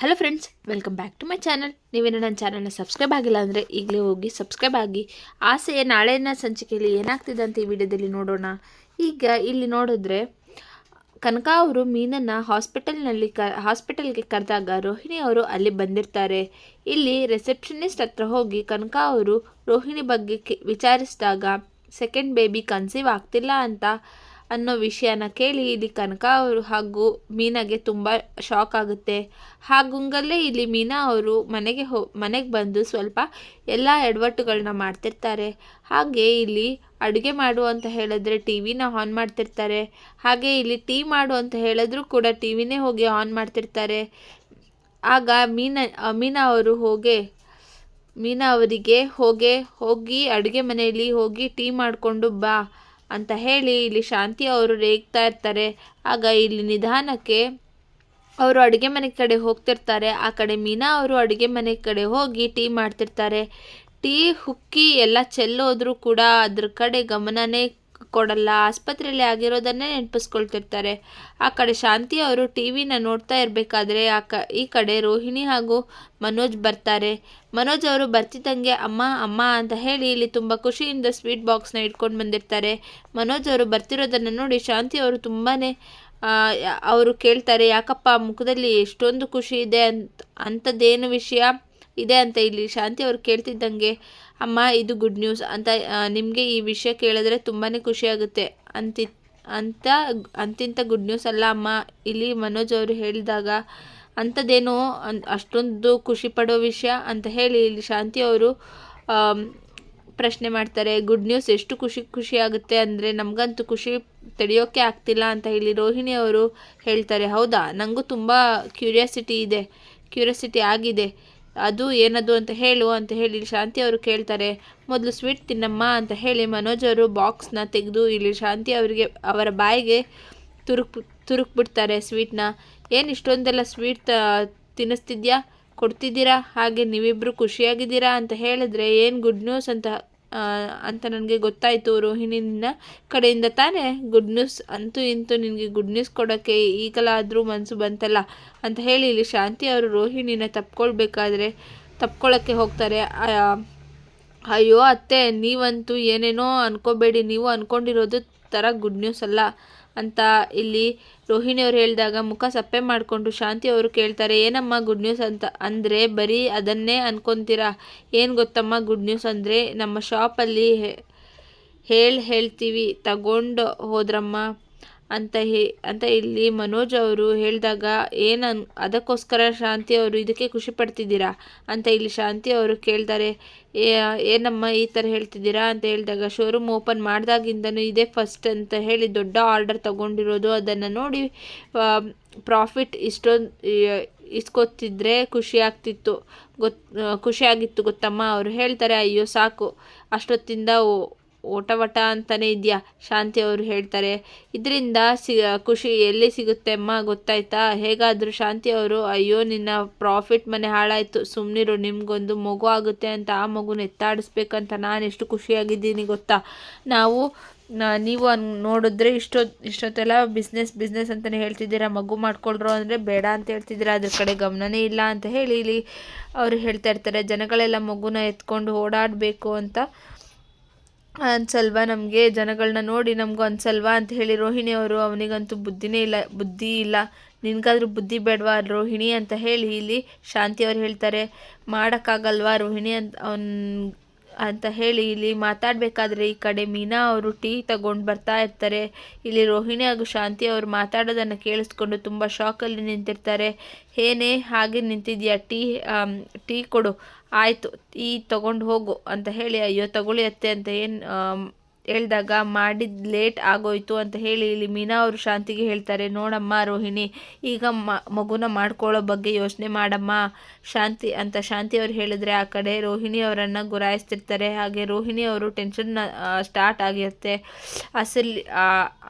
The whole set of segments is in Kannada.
Hello friends welcome back to my channel ನೀವೇನು ನನ್ನ ಚಾನಲ್ನ ಸಬ್ಸ್ಕ್ರೈಬ್ ಆಗಿಲ್ಲ ಅಂದರೆ ಈಗಲೇ ಹೋಗಿ ಸಬ್ಸ್ಕ್ರೈಬ್ ಆಗಿ. ಆಸೆಯ ನಾಳೆನ ಸಂಚಿಕೆಯಲ್ಲಿ ಏನಾಗ್ತಿದೆ ಅಂತ ಈ ವಿಡಿಯೋದಲ್ಲಿ ನೋಡೋಣ. ಈಗ ಇಲ್ಲಿ ನೋಡಿದ್ರೆ, ಕನಕ ಅವರು ಮೀನನ್ನು ಹಾಸ್ಪಿಟಲ್ನಲ್ಲಿ ಕ ಹಾಸ್ಪಿಟಲ್ಗೆ ಕರೆದಾಗ ರೋಹಿಣಿ ಅವರು ಅಲ್ಲಿ ಬಂದಿರ್ತಾರೆ. ಇಲ್ಲಿ ರಿಸೆಪ್ಷನಿಸ್ಟ್ ಹತ್ರ ಹೋಗಿ ಕನಕ ಅವರು ರೋಹಿಣಿ ಬಗ್ಗೆ ವಿಚಾರಿಸಿದಾಗ ಸೆಕೆಂಡ್ ಬೇಬಿ ಕನ್ಸೀವ್ ಆಗ್ತಿಲ್ಲ ಅಂತ ಅನ್ನೋ ವಿಷಯನ ಕೇಳಿ ಇಲ್ಲಿ ಕನಕ ಅವರು ಹಾಗೂ ಮೀನಾಗೆ ತುಂಬ ಶಾಕ್ ಆಗುತ್ತೆ. ಹಾಗುಂಗಲ್ಲೇ ಇಲ್ಲಿ ಮೀನಾ ಅವರು ಮನೆಗೆ ಹೋ, ಮನೆಗೆ ಬಂದು ಸ್ವಲ್ಪ ಎಲ್ಲ ಎಡವಟ್ಟುಗಳನ್ನ ಮಾಡ್ತಿರ್ತಾರೆ. ಹಾಗೆ ಇಲ್ಲಿ ಅಡುಗೆ ಮಾಡು ಅಂತ ಹೇಳಿದ್ರೆ ಟಿ ವಿನ ಆನ್ ಮಾಡ್ತಿರ್ತಾರೆ. ಹಾಗೆ ಇಲ್ಲಿ ಟೀ ಮಾಡು ಅಂತ ಹೇಳಿದ್ರು ಕೂಡ ಟಿ ವಿನೇ ಹೋಗಿ ಆನ್ ಮಾಡ್ತಿರ್ತಾರೆ. ಆಗ ಮೀನಾ ಮೀನಾ ಅವರು ಹೋಗಿ, ಮೀನಾ ಅವರಿಗೆ ಹೋಗೆ, ಹೋಗಿ ಅಡುಗೆ ಮನೆಯಲ್ಲಿ ಹೋಗಿ ಟೀ ಮಾಡಿಕೊಂಡು ಬಾ. ಅಂತ ಹೇಳಿ ಇಲ್ಲಿ ಶಾಂತಿ ಅವರು ರೇಗ್ತಾ ಇರ್ತಾರೆ. ಆಗ ಇಲ್ಲಿ ನಿಧಾನಕ್ಕೆ ಅವರು ಅಡುಗೆ ಮನೆ ಕಡೆ ಹೋಗ್ತಿರ್ತಾರೆ. ಆ ಕಡೆ ಮೀನಾ ಅವರು ಅಡುಗೆ ಮನೆ ಕಡೆ ಹೋಗಿ ಟೀ ಮಾಡ್ತಿರ್ತಾರೆ. ಟೀ, ಹುಕ್ಕಿ ಎಲ್ಲ ಚೆಲ್ಲೋದ್ರೂ ಕೂಡ ಅದ್ರ ಕಡೆ ಗಮನನೇ ಕೊಡಲ್ಲ, ಆಸ್ಪತ್ರೆಯಲ್ಲಿ ಆಗಿರೋದನ್ನೇ ನೆನಪಿಸ್ಕೊಳ್ತಿರ್ತಾರೆ. ಆ ಕಡೆ ಶಾಂತಿ ಅವರು ಟಿ ವಿನ ನೋಡ್ತಾ ಇರಬೇಕಾದ್ರೆ ಆ ಕ, ಈ ಕಡೆ ರೋಹಿಣಿ ಹಾಗೂ ಮನೋಜ್ ಬರ್ತಾರೆ. ಮನೋಜ್ ಅವರು ಬರ್ತಿದ್ದಂಗೆ ಅಮ್ಮ ಅಮ್ಮ ಅಂತ ಹೇಳಿ ಇಲ್ಲಿ ತುಂಬ ಖುಷಿಯಿಂದ ಸ್ವೀಟ್ ಬಾಕ್ಸ್ನ ಇಟ್ಕೊಂಡು ಬಂದಿರ್ತಾರೆ. ಮನೋಜ್ ಅವರು ಬರ್ತಿರೋದನ್ನು ನೋಡಿ ಶಾಂತಿ ಅವರು ತುಂಬಾ ಅವರು ಕೇಳ್ತಾರೆ, ಯಾಕಪ್ಪ, ಮುಖದಲ್ಲಿ ಎಷ್ಟೊಂದು ಖುಷಿ ಇದೆ ಅಂತ, ಅಂಥದ್ದೇನು ವಿಷಯ ಇದೆ ಅಂತ? ಇಲ್ಲಿ ಶಾಂತಿ ಅವರು ಕೇಳ್ತಿದ್ದಂಗೆ ಅಮ್ಮ, ಇದು ಗುಡ್ ನ್ಯೂಸ್ ಅಂತ ನಿಮಗೆ ಈ ವಿಷಯ ಕೇಳಿದ್ರೆ ತುಂಬಾ ಖುಷಿಯಾಗುತ್ತೆ ಅಂತಿ, ಅಂತ, ಅಂತಿಂತ ಗುಡ್ ನ್ಯೂಸ್ ಅಲ್ಲ ಅಮ್ಮ. ಇಲ್ಲಿ ಮನೋಜ್ ಅವರು ಹೇಳಿದಾಗ ಅಂಥದ್ದೇನೋ ಅಷ್ಟೊಂದು ಖುಷಿ ಪಡೋ ವಿಷಯ ಅಂತ ಹೇಳಿ ಇಲ್ಲಿ ಶಾಂತಿ ಅವರು ಪ್ರಶ್ನೆ ಮಾಡ್ತಾರೆ. ಗುಡ್ ನ್ಯೂಸ್ ಎಷ್ಟು ಖುಷಿ ಖುಷಿ ಆಗುತ್ತೆ ಅಂದರೆ ನಮಗಂತೂ ಖುಷಿ ತಡೆಯೋಕ್ಕೆ ಆಗ್ತಿಲ್ಲ ಅಂತ ಹೇಳಿ ರೋಹಿಣಿ ಅವರು ಹೇಳ್ತಾರೆ. ಹೌದಾ? ನನಗೂ ತುಂಬ ಕ್ಯೂರಿಯಾಸಿಟಿ ಇದೆ. ಕ್ಯೂರಿಯಾಸಿಟಿ ಆಗಿದೆ. ಅದು ಏನದು ಅಂತ ಹೇಳು ಅಂತ ಹೇಳಿ ಶಾಂತಿ ಅವರು ಕೇಳ್ತಾರೆ. ಮೊದಲು ಸ್ವೀಟ್ ತಿನ್ನಮ್ಮ ಅಂತ ಹೇಳಿ ಮನೋಜ್ ಅವರು ಬಾಕ್ಸ್ನ ತೆಗೆದು ಇಲ್ಲಿ ಶಾಂತಿ ಅವರಿಗೆ ಅವರ ಬಾಯಿಗೆ ತುರುಕ್ ತುರುಕ್ಬಿಡ್ತಾರೆ ಸ್ವೀಟ್ನ ಏನು ಇಷ್ಟೊಂದೆಲ್ಲ ಸ್ವೀಟ್ ತಿನ್ನಿಸ್ತಿದ್ಯಾ? ಕೊಡ್ತಿದ್ದೀರಾ? ಹಾಗೆ ನೀವಿಬ್ಬರು ಖುಷಿಯಾಗಿದ್ದೀರಾ ಅಂತ ಹೇಳಿದ್ರೆ ಏನು ಗುಡ್ ನ್ಯೂಸ್ ಅಂತ ಅಂತ ನನಗೆ ಗೊತ್ತಾಯಿತು ರೋಹಿಣಿನ ಕಡೆಯಿಂದ ತಾನೇ. ಗುಡ್ ನ್ಯೂಸ್ ಅಂತೂ ಇಂತೂ ನಿನಗೆ ಗುಡ್ ನ್ಯೂಸ್ ಕೊಡೋಕ್ಕೆ ಈಗಲಾದರೂ ಮನಸ್ಸು ಬಂತಲ್ಲ ಅಂತ ಹೇಳಿ ಇಲ್ಲಿ ಶಾಂತಿ ಅವರು ರೋಹಿಣಿನ ತಪ್ಕೊಳ್ಬೇಕಾದ್ರೆ ತಪ್ಕೊಳ್ಳೋಕ್ಕೆ ಹೋಗ್ತಾರೆ. ಅಯ್ಯೋ ಅತ್ತೆ, ನೀವಂತೂ ಏನೇನೋ ಅನ್ಕೋಬೇಡಿ, ನೀವು ಅಂದ್ಕೊಂಡಿರೋದು ಥರ ಗುಡ್ ನ್ಯೂಸ್ ಅಲ್ಲ. ಅಂತ ಇಲ್ಲಿ ರೋಹಿಣಿ ಅವರು ಹೇಳಿದಾಗ ಮುಖ ಸಪ್ಪೆ ಮಾಡಿಕೊಂಡು ಶಾಂತಿ ಅವರು ಕೇಳ್ತಾರೆ, ಏನಮ್ಮ ಗುಡ್ ನ್ಯೂಸ್ ಅಂತ? ಅಂದರೆ ಬರೀ ಅದನ್ನೇ ಅಂದ್ಕೊತೀರಾ ಏನು ಗೊತ್ತಮ್ಮ ಗುಡ್ ನ್ಯೂಸ್ ಅಂದರೆ ನಮ್ಮ ಶಾಪಲ್ಲಿ ಹೇಳಿ ಹೇಳ್ತೀವಿ, ತಗೊಂಡು ಹೋದ್ರಮ್ಮ. ಅಂತ ಹೇ, ಅಂತ ಇಲ್ಲಿ ಮನೋಜ್ ಅವರು ಹೇಳಿದಾಗ ಏನು ಅದಕ್ಕೋಸ್ಕರ ಶಾಂತಿ ಅವರು ಇದಕ್ಕೆ ಖುಷಿ ಪಡ್ತಿದ್ದೀರಾ ಅಂತ ಇಲ್ಲಿ ಶಾಂತಿ ಅವರು ಕೇಳ್ತಾರೆ. ಏನಮ್ಮ ಈ ಥರ ಹೇಳ್ತಿದ್ದೀರಾ ಅಂತ ಹೇಳಿದಾಗ, ಶೋರೂಮ್ ಓಪನ್ ಮಾಡಿದಾಗಿಂದನೂ ಇದೇ ಫಸ್ಟ್ ಅಂತ ಹೇಳಿ ದೊಡ್ಡ ಆರ್ಡರ್ ತಗೊಂಡಿರೋದು. ಅದನ್ನು ನೋಡಿ ಪ್ರಾಫಿಟ್ ಇಷ್ಟೊಂದು ಇಸ್ಕೊತಿದ್ರೆ ಖುಷಿ ಆಗ್ತಿತ್ತು. ಗೊತ್ ಖುಷಿಯಾಗಿತ್ತು ಗೊತ್ತಮ್ಮ. ಅವರು ಹೇಳ್ತಾರೆ, ಅಯ್ಯೋ, ಸಾಕು. ಅಷ್ಟೊತ್ತಿಂದ ಓಟವಟ ಅಂತಲೇ ಇದೆಯಾ? ಶಾಂತಿ ಅವರು ಹೇಳ್ತಾರೆ. ಇದರಿಂದ ಸಿ, ಖುಷಿ ಎಲ್ಲಿ ಸಿಗುತ್ತೆ ಅಮ್ಮ? ಗೊತ್ತಾಯ್ತಾ? ಹೇಗಾದರೂ ಶಾಂತಿ ಅವರು, ಅಯ್ಯೋ, ನಿನ್ನ ಪ್ರಾಫಿಟ್ ಮನೆ ಹಾಳಾಯಿತು. ಸುಮ್ಮನಿರು ನಿಮಗೊಂದು ಮಗು ಆಗುತ್ತೆ ಅಂತ ಆ ಮಗುನ ಎತ್ತಾಡಿಸ್ಬೇಕಂತ ನಾನು ಎಷ್ಟು ಖುಷಿಯಾಗಿದ್ದೀನಿ ಗೊತ್ತಾ? ನಾವು ನೀವು ನೋಡಿದ್ರೆ ಇಷ್ಟೊತ್ತು ಇಷ್ಟೊತ್ತೆಲ್ಲ ಬಿಸ್ನೆಸ್ ಬಿಸ್ನೆಸ್ ಅಂತಲೇ ಹೇಳ್ತಿದ್ದೀರಾ? ಮಗು ಮಾಡ್ಕೊಳ್ರು ಅಂದರೆ ಬೇಡ ಅಂತ ಹೇಳ್ತಿದ್ದೀರಾ? ಅದ್ರ ಕಡೆ ಗಮನನೇ ಇಲ್ಲ ಅಂತ ಹೇಳಿ ಇಲ್ಲಿ ಅವರು ಹೇಳ್ತಾ ಇರ್ತಾರೆ. ಜನಗಳೆಲ್ಲ ಮಗುನ ಎತ್ಕೊಂಡು ಓಡಾಡಬೇಕು ಅಂತ. ಅನ್ಸಲ್ವಾ? ನಮಗೆ ಜನಗಳನ್ನ ನೋಡಿ ನಮಗೂ ಅನ್ಸಲ್ವಾ ಅಂತ ಹೇಳಿ ರೋಹಿಣಿ ಅವರು ಅವನಿಗಂತೂ ಬುದ್ಧಿನೇ ಇಲ್ಲ, ಬುದ್ಧಿ ಇಲ್ಲ. ನಿನಗಾದ್ರೂ ಬುದ್ಧಿ ಬೇಡವಾ ರೋಹಿಣಿ ಅಂತ ಹೇಳಿ ಇಲ್ಲಿ ಶಾಂತಿ ಅವ್ರು ಹೇಳ್ತಾರೆ, ಮಾಡೋಕ್ಕಾಗಲ್ವಾ ರೋಹಿಣಿ ಅಂತ ಅವನ್ ಅಂತ ಹೇಳಿ ಇಲ್ಲಿ ಮಾತಾಡಬೇಕಾದ್ರೆ ಈ ಕಡೆ ಮೀನಾ ಅವರು ಟೀ ತಗೊಂಡು ಬರ್ತಾ ಇರ್ತಾರೆ. ಇಲ್ಲಿ ರೋಹಿಣಿ ಹಾಗೂ ಶಾಂತಿ ಅವರು ಮಾತಾಡೋದನ್ನು ಕೇಳಿಸ್ಕೊಂಡು ತುಂಬ ಶಾಕಲ್ಲಿ ನಿಂತಿರ್ತಾರೆ. ಏನೇ ಹಾಗೆ ನಿಂತಿದ್ಯಾ? ಟೀ ಟೀ ಕೊಡು. ಆಯಿತು, ಟೀ ತಗೊಂಡು ಹೋಗು ಅಂತ ಹೇಳಿ, ಅಯ್ಯೋ, ತಗೊಳ್ಳಿ ಅತ್ತೆ ಅಂತ ಏನು ಹೇಳಿದಾಗ ಮಾಡಿದ ಲೇಟ್ ಆಗೋಯ್ತು ಅಂತ ಹೇಳಿ ಇಲ್ಲಿ ಮೀನಾ ಅವರು ಶಾಂತಿಗೆ ಹೇಳ್ತಾರೆ, ನೋಡಮ್ಮ ರೋಹಿಣಿ, ಈಗ ಮಗುನ ಮಾಡ್ಕೊಳ್ಳೋ ಬಗ್ಗೆ ಯೋಚನೆ ಮಾಡಮ್ಮ. ಶಾಂತಿ ಅಂತ ಶಾಂತಿ ಅವರು ಹೇಳಿದ್ರೆ ಆ ಕಡೆ ರೋಹಿಣಿ ಅವರನ್ನು ಗುರಾಯಿಸ್ತಿರ್ತಾರೆ. ಹಾಗೆ ರೋಹಿಣಿ ಅವರು ಟೆನ್ಷನ್ ಸ್ಟಾರ್ಟ್ ಆಗಿರುತ್ತೆ. ಅಸಲಿ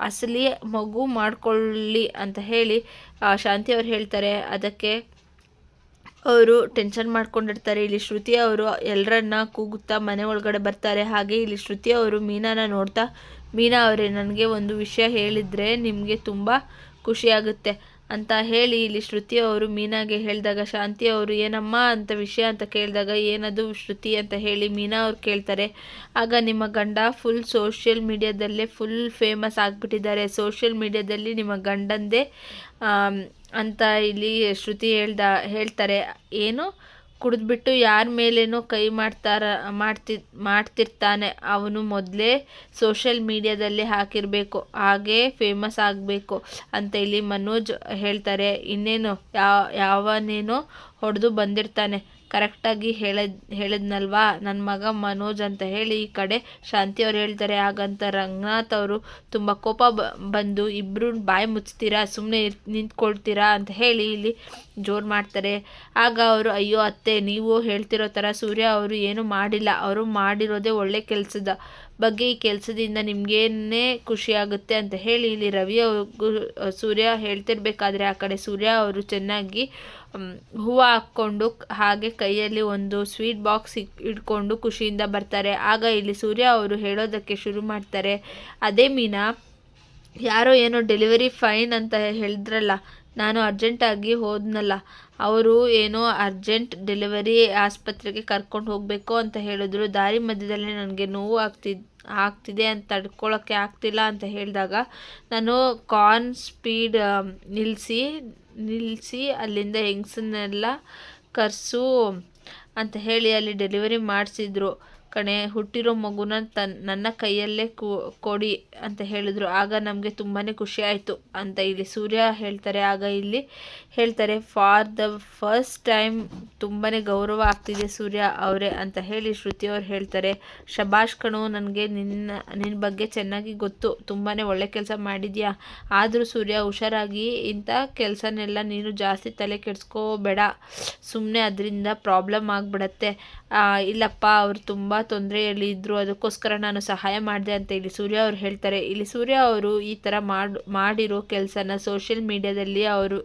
ಅಸಲಿ ಮಗು ಮಾಡ್ಕೊಳ್ಳಿ ಅಂತ ಹೇಳಿ ಶಾಂತಿ ಅವ್ರು ಹೇಳ್ತಾರೆ. ಅದಕ್ಕೆ ಅವರು ಟೆನ್ಷನ್ ಮಾಡ್ಕೊಂಡಿರ್ತಾರೆ. ಇಲ್ಲಿ ಶ್ರುತಿ ಅವರು ಎಲ್ಲರನ್ನ ಕೂಗುತ್ತಾ ಮನೆ ಒಳಗಡೆ ಬರ್ತಾರೆ. ಹಾಗೆ ಇಲ್ಲಿ ಶ್ರುತಿ ಅವರು ಮೀನಾನ ನೋಡ್ತಾ, ಮೀನಾ ಅವರೇ, ನನಗೆ ಒಂದು ವಿಷಯ ಹೇಳಿದರೆ ನಿಮಗೆ ತುಂಬ ಖುಷಿಯಾಗುತ್ತೆ ಅಂತ ಹೇಳಿ ಇಲ್ಲಿ ಶ್ರುತಿ ಅವರು ಮೀನಾಗೆ ಹೇಳಿದಾಗ, ಶಾಂತಿ ಅವರು, ಏನಮ್ಮ ಅಂತ ವಿಷಯ ಅಂತ ಕೇಳಿದಾಗ, ಏನದು ಶ್ರುತಿ ಅಂತ ಹೇಳಿ ಮೀನಾ ಅವ್ರು ಕೇಳ್ತಾರೆ. ಆಗ ನಿಮ್ಮ ಗಂಡ ಫುಲ್ ಸೋಷಿಯಲ್ ಮೀಡಿಯಾದಲ್ಲೇ ಫುಲ್ ಫೇಮಸ್ ಆಗಿಬಿಟ್ಟಿದ್ದಾರೆ. ಸೋಷಿಯಲ್ ಮೀಡಿಯಾದಲ್ಲಿ ನಿಮ್ಮ ಗಂಡಂದೇ ಅಂತ ಇಲ್ಲಿ ಶ್ರುತಿ ಹೇಳ್ದ, ಹೇಳ್ತಾರೆ. ಏನು? ಕುಡಿದ್ಬಿಟ್ಟು ಯಾರ ಮೇಲೇನೋ ಕೈ ಮಾಡ್ತಾರ, ಮಾಡ್ತಿ, ಮಾಡ್ತಿರ್ತಾನೆ. ಅವನು ಮೊದಲೇ ಸೋಷಿಯಲ್ ಮೀಡಿಯಾದಲ್ಲಿ ಹಾಕಿರಬೇಕು. ಹಾಗೇ ಫೇಮಸ್ ಆಗಬೇಕು. ಅಂತ ಇಲ್ಲಿ ಮನೋಜ್ ಹೇಳ್ತಾರೆ. ಇನ್ನೇನು? ಯಾವ ಯಾವನೇನೋ ಹೊಡೆದು ಬಂದಿರ್ತಾನೆ. ಕರೆಕ್ಟಾಗಿ ಹೇಳದ್, ಹೇಳಿದ್ನಲ್ವಾ? ನನ್ನ ಮಗ ಮನೋಜ್ ಅಂತ ಹೇಳಿ ಈ ಕಡೆ ಶಾಂತಿ ಅವ್ರು ಹೇಳ್ತಾರೆ, ಹಾಗಂತ ರಂಗನಾಥ್ ಅವರು ತುಂಬ ಕೋಪ ಬಂದು ಇಬ್ಬರು ಬಾಯಿ ಮುಚ್ತೀರಾ ಸುಮ್ಮನೆ ನಿಂತ್ಕೊಳ್ತೀರಾ ಅಂತ ಹೇಳಿ ಇಲ್ಲಿ ಜೋರು ಮಾಡ್ತಾರೆ. ಆಗ ಅವರು, ಅಯ್ಯೋ ಅತ್ತೆ, ನೀವು ಹೇಳ್ತಿರೋ ಥರ ಸೂರ್ಯ ಅವರು ಏನೂ ಮಾಡಿಲ್ಲ. ಅವರು ಮಾಡಿರೋದೇ ಒಳ್ಳೆ ಕೆಲಸದ. ಬಗ್ಗೆ ಈ ಕೆಲಸದಿಂದ ನಿಮಗೇನೇ ಖುಷಿಯಾಗುತ್ತೆ ಅಂತ ಹೇಳಿ ಇಲ್ಲಿ ರವಿ ಸೂರ್ಯ ಹೇಳ್ತಿರ್ಬೇಕಾದ್ರೆ ಆ ಕಡೆ ಸೂರ್ಯ ಅವರು ಚೆನ್ನಾಗಿ ಹೂವು ಹಾಕ್ಕೊಂಡು ಹಾಗೆ ಕೈಯಲ್ಲಿ ಒಂದು ಸ್ವೀಟ್ ಬಾಕ್ಸ್ ಇಟ್ಕೊಂಡು ಖುಷಿಯಿಂದ ಬರ್ತಾರೆ. ಆಗ ಇಲ್ಲಿ ಸೂರ್ಯ ಅವರು ಹೇಳೋದಕ್ಕೆ ಶುರು ಮಾಡ್ತಾರೆ. ಅದೇ ಮೀನಾ, ಯಾರೋ ಏನೋ ಡೆಲಿವರಿ ಫೈನ್ ಅಂತ ಹೇಳಿದ್ರಲ್ಲ, ನಾನು ಅರ್ಜೆಂಟಾಗಿ ಹೋದ್ನಲ್ಲ, ಅವರು ಏನೋ ಅರ್ಜೆಂಟ್ ಡೆಲಿವರಿ ಆಸ್ಪತ್ರೆಗೆ ಕರ್ಕೊಂಡು ಹೋಗಬೇಕು ಅಂತ ಹೇಳಿದ್ರು. ದಾರಿ ಮಧ್ಯದಲ್ಲಿ ನನಗೆ ನೋವು ಆಗ್ತಿದ್ ಆಗ್ತಿದೆ ಅಂತ ತಡ್ಕೊಳ್ಳೋಕ್ಕೆ ಆಗ್ತಿಲ್ಲ ಅಂತ ಹೇಳಿದಾಗ ನಾನು ಕಾರ್ನ್ ಸ್ಪೀಡ್ ನಿಲ್ಲಿಸಿ ನಿಲ್ಲಿಸಿ ಅಲ್ಲಿಂದ ಹೆಂಗಸನ್ನೆಲ್ಲ ಕರೆಸು ಅಂತ ಹೇಳಿ ಅಲ್ಲಿ ಡೆಲಿವರಿ ಮಾಡಿಸಿದ್ರು. ಕಣೆ, ಹುಟ್ಟಿರೋ ಮಗುನ ತನ್, ನನ್ನ ಕೈಯಲ್ಲೇ ಕೊಡಿ ಅಂತ ಹೇಳಿದ್ರು. ಆಗ ನಮಗೆ ತುಂಬಾ ಖುಷಿ ಆಯಿತು ಅಂತ ಇಲ್ಲಿ ಸೂರ್ಯ ಹೇಳ್ತಾರೆ. ಆಗ ಇಲ್ಲಿ ಹೇಳ್ತಾರೆ ಫಾರ್ ದ ಫಸ್ಟ್ ಟೈಮ್ ತುಂಬಾ ಗೌರವ ಆಗ್ತಿದೆ ಸೂರ್ಯ ಅವರೇ ಅಂತ ಹೇಳಿ ಶ್ರುತಿ ಅವ್ರು ಹೇಳ್ತಾರೆ. ಶಬಾಷ್ ಕಣು, ನನಗೆ ನಿನ್ನ ನಿನ್ನ ಬಗ್ಗೆ ಚೆನ್ನಾಗಿ ಗೊತ್ತು. ತುಂಬಾ ಒಳ್ಳೆ ಕೆಲಸ ಮಾಡಿದ್ಯಾ? ಆದರೂ ಸೂರ್ಯ ಹುಷಾರಾಗಿ ಇಂಥ ಕೆಲಸನೆಲ್ಲ ನೀನು ಜಾಸ್ತಿ ತಲೆ ಕೆಡಿಸ್ಕೋಬೇಡ. ಸುಮ್ಮನೆ ಅದರಿಂದ ಪ್ರಾಬ್ಲಮ್ ಆಗಿಬಿಡತ್ತೆ. ಇಲ್ಲಪ್ಪ, ಅವರು ತುಂಬ ತೊಂದರೆಯಲ್ಲಿ ಇದ್ದರು ಅದಕ್ಕೋಸ್ಕರ ನಾನು ಸಹಾಯ ಮಾಡಿದೆ ಅಂತ ಇಲ್ಲಿ ಸೂರ್ಯ ಅವ್ರು ಹೇಳ್ತಾರೆ. ಇಲ್ಲಿ ಸೂರ್ಯ ಅವರು ಈ ಥರ ಮಾಡಿ, ಮಾಡಿರೋ ಕೆಲಸನ ಸೋಷಿಯಲ್ ಮೀಡ್ಯಾದಲ್ಲಿ ಅವರು,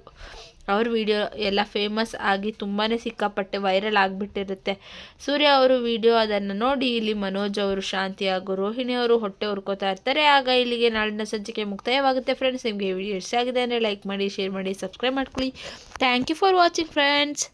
ಅವ್ರ ವಿಡಿಯೋ ಎಲ್ಲ ಫೇಮಸ್ ಆಗಿ ತುಂಬಾ ಸಿಕ್ಕಾಪಟ್ಟೆ ವೈರಲ್ ಆಗಿಬಿಟ್ಟಿರುತ್ತೆ. ಸೂರ್ಯ ಅವರು ವಿಡಿಯೋ ಅದನ್ನು ನೋಡಿ ಇಲ್ಲಿ ಮನೋಜ್ ಅವರು, ಶಾಂತಿ ಹಾಗೂ ರೋಹಿಣಿ ಅವರು ಹೊಟ್ಟೆ ಹುರ್ಕೋತಾ ಇರ್ತಾರೆ. ಆಗ ಇಲ್ಲಿಗೆ ನಾಳಿನ ಸಂಚಿಕೆ ಮುಕ್ತಾಯವಾಗುತ್ತೆ ಫ್ರೆಂಡ್ಸ್ ನಿಮಗೆ ವಿಡಿಯೋ ಇಷ್ಟ ಆಗಿದೆ ಅಂದರೆ ಲೈಕ್ ಮಾಡಿ ಶೇರ್ ಮಾಡಿ ಸಬ್ಸ್ಕ್ರೈಬ್ ಮಾಡ್ಕೊಳ್ಳಿ. Thank you for watching friends